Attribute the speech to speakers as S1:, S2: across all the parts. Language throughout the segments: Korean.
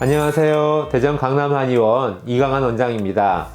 S1: 안녕하세요. 대전 강남 한의원 이강한 원장입니다.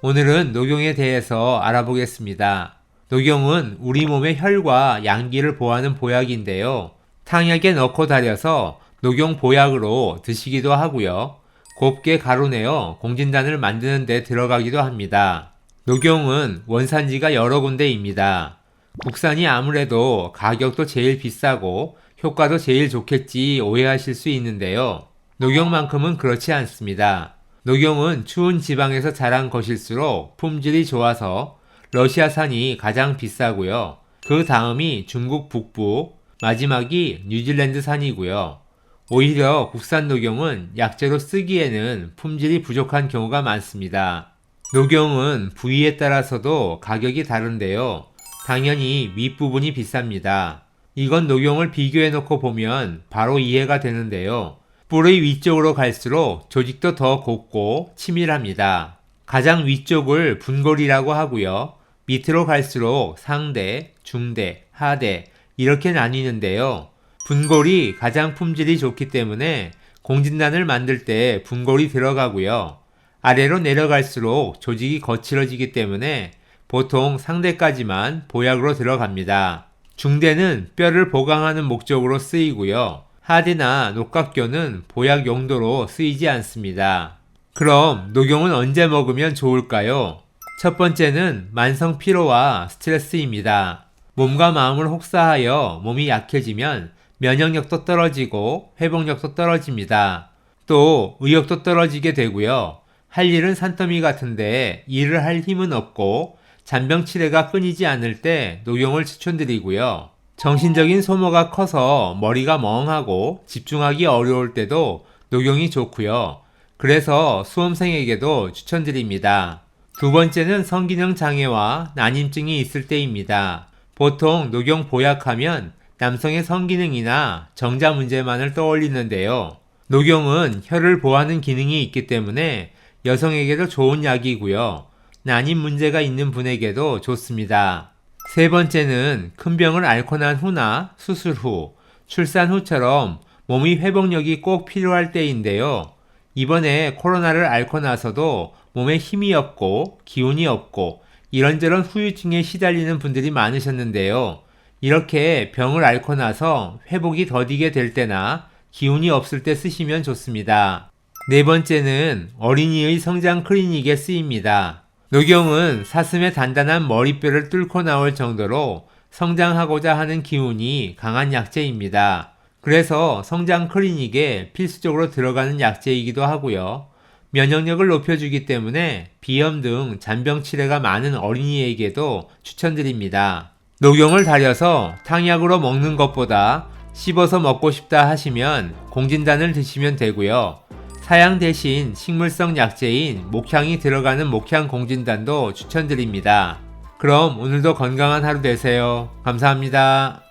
S1: 오늘은 녹용에 대해서 알아보겠습니다. 녹용은 우리 몸의 혈과 양기를 보하는 보약인데요. 탕약에 넣고 달여서 녹용 보약으로 드시기도 하고요. 곱게 가루내어 공진단을 만드는 데 들어가기도 합니다. 녹용은 원산지가 여러 군데입니다. 국산이 아무래도 가격도 제일 비싸고 효과도 제일 좋겠지 오해하실 수 있는데요. 녹용만큼은 그렇지 않습니다. 녹용은 추운 지방에서 자란 것일수록 품질이 좋아서 러시아산이 가장 비싸고요. 그 다음이 중국 북부, 마지막이 뉴질랜드산이고요. 오히려 국산 녹용은 약재로 쓰기에는 품질이 부족한 경우가 많습니다. 녹용은 부위에 따라서도 가격이 다른데요. 당연히 윗부분이 비쌉니다. 이건 녹용을 비교해 놓고 보면 바로 이해가 되는데요. 뿌리 위쪽으로 갈수록 조직도 더 곱고 치밀합니다. 가장 위쪽을 분골이라고 하고요. 밑으로 갈수록 상대, 중대, 하대 이렇게 나뉘는데요. 분골이 가장 품질이 좋기 때문에 공진단을 만들 때 분골이 들어가고요. 아래로 내려갈수록 조직이 거칠어지기 때문에 보통 상대까지만 보약으로 들어갑니다. 중대는 뼈를 보강하는 목적으로 쓰이고요. 하대나 녹각교는 보약 용도로 쓰이지 않습니다. 그럼 녹용은 언제 먹으면 좋을까요? 첫 번째는 만성 피로와 스트레스입니다. 몸과 마음을 혹사하여 몸이 약해지면 면역력도 떨어지고 회복력도 떨어집니다. 또 의욕도 떨어지게 되고요. 할 일은 산더미 같은데 일을 할 힘은 없고 잔병 치레가 끊이지 않을 때 녹용을 추천드리고요. 정신적인 소모가 커서 머리가 멍하고 집중하기 어려울 때도 녹용이 좋고요. 그래서 수험생에게도 추천드립니다. 두 번째는 성기능 장애와 난임증이 있을 때입니다. 보통 녹용 보약하면 남성의 성기능이나 정자 문제만을 떠올리는데요. 녹용은 혈을 보하는 기능이 있기 때문에 여성에게도 좋은 약이고요. 난임 문제가 있는 분에게도 좋습니다. 세 번째는 큰 병을 앓고 난 후나 수술 후, 출산 후처럼 몸의 회복력이 꼭 필요할 때인데요. 이번에 코로나를 앓고 나서도 몸에 힘이 없고 기운이 없고 이런저런 후유증에 시달리는 분들이 많으셨는데요. 이렇게 병을 앓고 나서 회복이 더디게 될 때나 기운이 없을 때 쓰시면 좋습니다. 네 번째는 어린이의 성장 클리닉에 쓰입니다. 녹용은 사슴의 단단한 머리뼈를 뚫고 나올 정도로 성장하고자 하는 기운이 강한 약재입니다. 그래서 성장 클리닉에 필수적으로 들어가는 약재이기도 하고요. 면역력을 높여주기 때문에 비염 등 잔병 치레가 많은 어린이에게도 추천드립니다. 녹용을 달여서 탕약으로 먹는 것보다 씹어서 먹고 싶다 하시면 공진단을 드시면 되고요. 사양 대신 식물성 약재인 목향이 들어가는 목향 공진단도 추천드립니다. 그럼 오늘도 건강한 하루 되세요. 감사합니다.